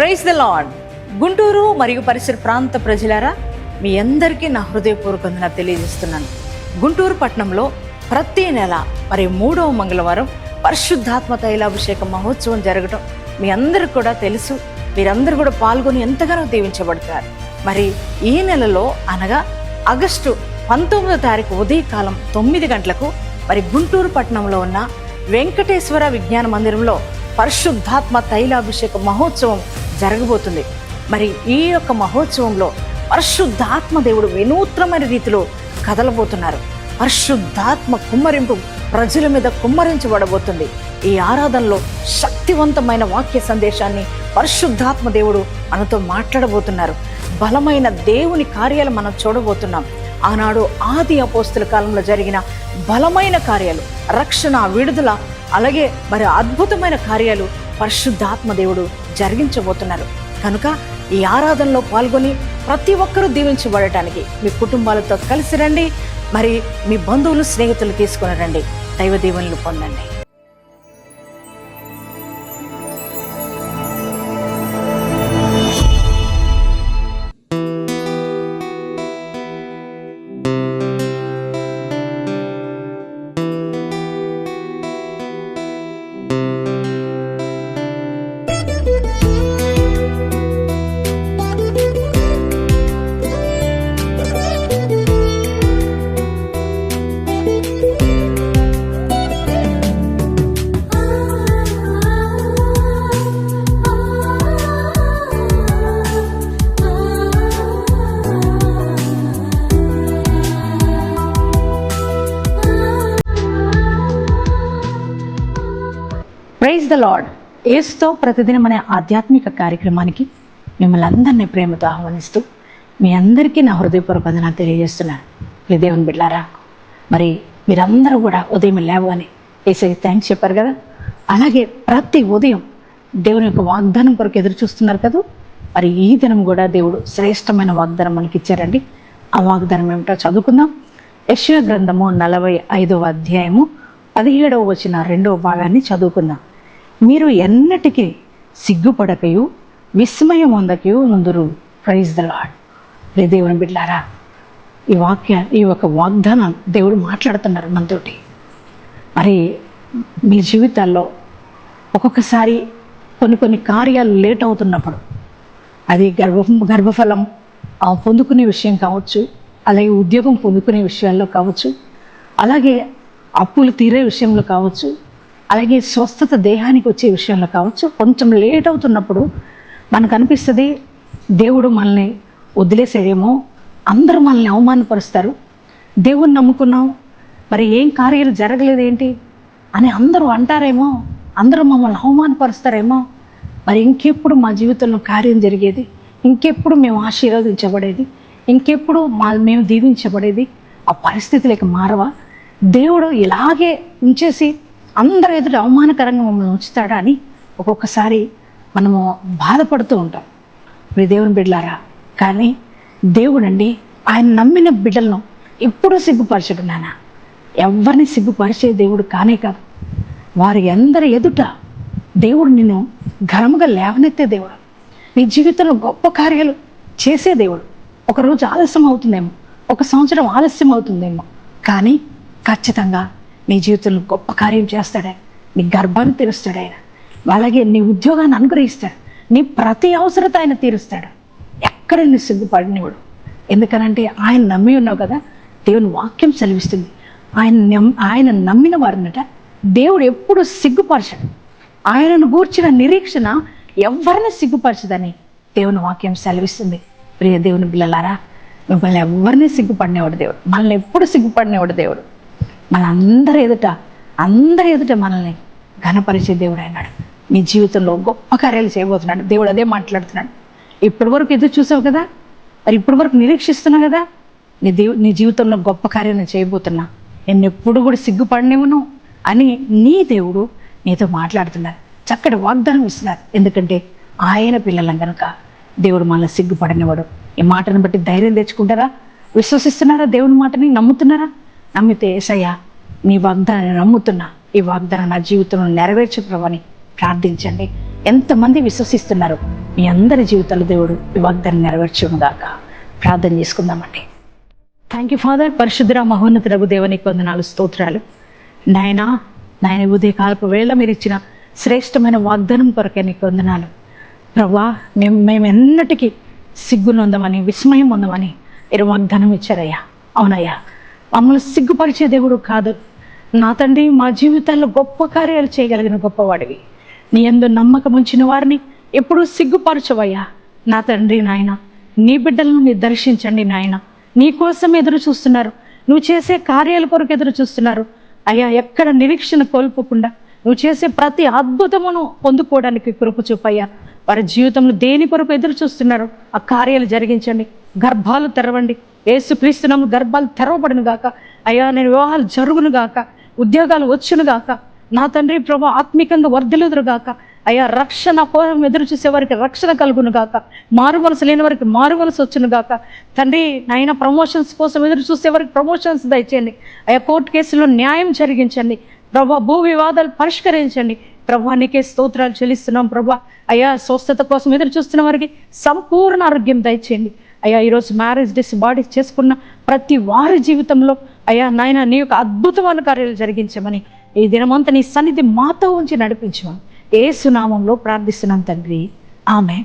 Praise the lord Guntur మరియు పరిసర ప్రాంత ప్రజలారా మీ అందరికీ నా హృదయపూర్వక వందనాలు తెలియజేస్తున్నాను. గుంటూరు పట్టణంలో ప్రతి నెల మరి మూడవ మంగళవారం పరిశుద్ధాత్మ తైలాభిషేక మహోత్సవం జరగటం మీ అందరికి కూడా తెలుసు. మీరందరూ కూడా పాల్గొని ఎంతగానో దీవించబడతారు. మరి ఈ నెలలో అనగా ఆగస్టు పంతొమ్మిదో తారీఖు ఉదయకాలం తొమ్మిది గంటలకు మరి గుంటూరు పట్టణంలో ఉన్న వెంకటేశ్వర విజ్ఞాన మందిరంలో పరిశుద్ధాత్మ తైలాభిషేక మహోత్సవం జరగబోతుంది. మరి ఈ యొక్క మహోత్సవంలో పరిశుద్ధాత్మ దేవుడు వినూత్నమైన రీతిలో కదలబోతున్నారు. పరిశుద్ధాత్మ కుమ్మరింపు ప్రజల మీద కుమ్మరించబడబోతుంది. ఈ ఆరాధనలో శక్తివంతమైన వాక్య సందేశాన్ని పరిశుద్ధాత్మ దేవుడు మనతో మాట్లాడబోతున్నారు. బలమైన దేవుని కార్యాలు మనం చూడబోతున్నాం. ఆనాడు ఆది అపోస్తుల కాలంలో జరిగిన బలమైన కార్యాలు రక్షణ విడుదల అలాగే మరి అద్భుతమైన కార్యాలు పరిశుద్ధాత్మ దేవుడు జరిగించబోతున్నారు. కనుక ఈ ఆరాధనలో పాల్గొని ప్రతి ఒక్కరూ దీవించబడటానికి మీ కుటుంబాలతో కలిసి రండి. మరి మీ బంధువులు స్నేహితులు తీసుకుని రండి. దైవ దీవెనలు పొందండి. ప్రైజ్ ద లాడ్ ఏస్తో ప్రతిదినం అనే ఆధ్యాత్మిక కార్యక్రమానికి మిమ్మల్ని అందరినీ ప్రేమతో ఆహ్వానిస్తూ మీ అందరికీ నా హృదయపూర్వక వందనాలు తెలియజేస్తున్నాను. మీ దేవుని బిడ్డారా మరి మీరందరూ కూడా ఉదయం లేవని ఏసై థ్యాంక్స్ చెప్పారు కదా? అలాగే ప్రతి ఉదయం దేవుని యొక్క వాగ్దానం కొరకు ఎదురు చూస్తున్నారు కదా? మరి ఈ దినం కూడా దేవుడు శ్రేష్టమైన వాగ్దానం మనకి ఇచ్చారండి. ఆ వాగ్దానం ఏమిటో చదువుకుందాం. యశ్వ గ్రంథము నలభై ఐదవ అధ్యాయము పదిహేడవ వచ్చిన రెండవ భాగాన్ని చదువుకుందాం. మీరు ఎన్నటికీ సిగ్గుపడకయు విస్మయం అందకయు ముందురు ప్రైజ్ ద లాడ్ రే దేవుని బిడ్డారా ఈ వాక్య ఈ యొక్క వాగ్దానం దేవుడు మాట్లాడుతున్నారు మనతోటి. మరి మీ జీవితాల్లో ఒక్కొక్కసారి కొన్ని కొన్ని కార్యాలు లేట్ అవుతున్నప్పుడు అది గర్భ గర్భఫలం పొందుకునే విషయం కావచ్చు అలాగే ఉద్యోగం పొందుకునే విషయాల్లో కావచ్చు అలాగే అప్పులు తీరే విషయంలో కావచ్చు అలాగే స్వస్థత దేహానికి వచ్చే విషయంలో కావచ్చు. కొంచెం లేట్ అవుతున్నప్పుడు మనకు అనిపిస్తుంది దేవుడు మనల్ని వదిలేసాడేమో అందరూ మనల్ని అవమానపరుస్తారు. దేవుణ్ణి నమ్ముకున్నాం మరి ఏం కార్యాలు జరగలేదేంటి అని అందరూ అంటారేమో అందరూ మమ్మల్ని అవమానపరుస్తారేమో మరి ఇంకెప్పుడు మా జీవితంలో కార్యం జరిగేది? ఇంకెప్పుడు మేము ఆశీర్వదించబడేది? ఇంకెప్పుడు మా మేము దీవించబడేది? ఆ పరిస్థితులకి మారవా? దేవుడు ఇలాగే ఉంచేసి అందరి ఎదుట అవమానకరంగా మమ్మల్ని ఉంచుతాడా అని ఒక్కొక్కసారి మనము బాధపడుతూ ఉంటాం. మీ దేవుని బిడ్డలారా కానీ దేవుడండి ఆయన నమ్మిన బిడ్డలను ఎప్పుడూ సిగ్గుపరచడు నాన్న. ఎవరిని సిగ్గుపరిచే దేవుడు కానే కాదు. వారి అందరి ఎదుట దేవుడు నిన్ను ఘనముగా లేవనెత్తే దేవుడు. నీ జీవితంలో గొప్ప కార్యాలు చేసే దేవుడు. ఒకరోజు ఆలస్యం అవుతుందేమో ఒక సంవత్సరం ఆలస్యం అవుతుందేమో కానీ ఖచ్చితంగా నీ జీవితంలో గొప్ప కార్యం చేస్తాడే నీ గర్భాన్ని తీరుస్తాడు ఆయన అలాగే నీ ఉద్యోగాన్ని అనుగ్రహిస్తాడు. నీ ప్రతి అవసరత ఆయన తీరుస్తాడు. ఎక్కడ నీ సిగ్గుపడినవాడు ఎందుకనంటే ఆయన నమ్మి ఉన్నావు కదా దేవుని వాక్యం సెలవిస్తుంది. ఆయన నమ్ ఆయన నమ్మిన వారినట దేవుడు ఎప్పుడు సిగ్గుపరచడు. ఆయనను గూర్చిన నిరీక్షణ ఎవరిని సిగ్గుపరచదని దేవుని వాక్యం సెలవిస్తుంది. ప్రియ దేవుని పిల్లలారా మిమ్మల్ని ఎవరిని సిగ్గుపడినవాడు దేవుడు. మనల్ని ఎప్పుడు సిగ్గుపడినవాడు దేవుడు. మనందరి ఎదుట అందరి ఎదుట మనల్ని ఘనపరిచే దేవుడు అయినాడు నీ జీవితంలో గొప్ప కార్యాలు చేయబోతున్నాడు. దేవుడు అదే మాట్లాడుతున్నాడు. ఇప్పటి వరకు ఎదురు చూసావు కదా? మరి ఇప్పటి వరకు నిరీక్షిస్తున్నావు కదా? నీ దేవు నీ జీవితంలో గొప్ప కార్యం నేను చేయబోతున్నా. నేను ఎప్పుడు కూడా సిగ్గుపడినేవును అని నీ దేవుడు నీతో మాట్లాడుతున్నారు. చక్కటి వాగ్దానం ఇస్తున్నారు. ఎందుకంటే ఆయన పిల్లలం కనుక దేవుడు మనల్ని సిగ్గుపడినవాడు ఈ మాటను బట్టి ధైర్యం తెచ్చుకుంటారా? విశ్వసిస్తున్నారా దేవుని మాటని? నమ్ముతున్నారా? నమ్మితే ఏసయ్యా నీ వాగ్దానాన్ని నమ్ముతున్నా. ఈ వాగ్దానం నా జీవితంలో నెరవేర్చు ప్రభావని ప్రార్థించండి. ఎంతమంది విశ్వసిస్తున్నారు? మీ అందరి జీవితాలు దేవుడు ఈ వాగ్దాన్ని నెరవేర్చుగాక ప్రార్థన చేసుకుందామండి. థ్యాంక్ యూ ఫాదర్ పరిశుద్ధ మహోన్నతులకు దేవునికి వందనాలు స్తోత్రాలు. నాయనా నాయన ఉదయకాలపు వేళ మీరు ఇచ్చిన శ్రేష్టమైన వాగ్దానం కొరకే నీకు వందనాలు. ప్రభా మేము మేము ఎన్నటికీ సిగ్గునొందమని విస్మయం ఉందమని మీరు వాగ్దానం ఇచ్చారయ్యా. అవునయ్యా. మమ్మల్ని సిగ్గుపరిచే దేవుడు కాదు. నా తండ్రి మా జీవితాల్లో గొప్ప కార్యాలు చేయగలిగిన గొప్పవాడివి. నీ ఎందు నమ్మకం ఉంచిన వారిని ఎప్పుడూ సిగ్గుపరచవయ్యా. నా తండ్రి నాయన నీ బిడ్డలను మీరు దర్శించండి నాయన. నీ కోసం ఎదురు చూస్తున్నారు. నువ్వు చేసే కార్యాల కొరకు ఎదురు చూస్తున్నారు. అయ్యా ఎక్కడ నిరీక్షణ కోల్పోకుండా నువ్వు చేసే ప్రతి అద్భుతమును పొందుకోవడానికి కృప చూపయ్యా. వారి జీవితంలో దేని కొరకు ఎదురు చూస్తున్నారు ఆ కార్యాలు జరిగించండి. గర్భాలు తెరవండి. ఏసుక్రీస్తునాము గర్భాలు తెరవబడును గాక. అయ్యా నేను వివాహాలు జరుగును గాక. ఉద్యోగాలు వచ్చును గాక. నా తండ్రి ప్రభు ఆత్మికంగా వర్ధలుదురు గాక. అయ్యా రక్షణ కోసం ఎదురు చూసే వారికి రక్షణ కలుగును గాక. మారు లేని వారికి మారు వచ్చును గాక. తండ్రి నాయన ప్రమోషన్స్ కోసం ఎదురు చూసే వారికి ప్రమోషన్స్ దయచేయండి. అయ్యా కోర్టు కేసులో న్యాయం జరిగించండి. ప్రభా భూ వివాదాలు పరిష్కరించండి. ప్రభా నీకే స్తోత్రాలు చెల్లిస్తున్నాం ప్రభా. అయ్యా స్వస్థత కోసం ఎదురు చూస్తున్న వారికి సంపూర్ణ ఆరోగ్యం దయచేయండి. అయ్యా ఈరోజు మ్యారేజ్ డేస్ బాడీ చేసుకున్న ప్రతి వారి జీవితంలో అయ్యా నాయన నీ యొక్క అద్భుతమైన కార్యాలు జరిగించమని ఈ దినమంతా నీ సన్నిధి మాతో ఉంచి నడిపించమని ఏ సునామంలో ప్రార్థిస్తున్నాను తండ్రి. ఆమె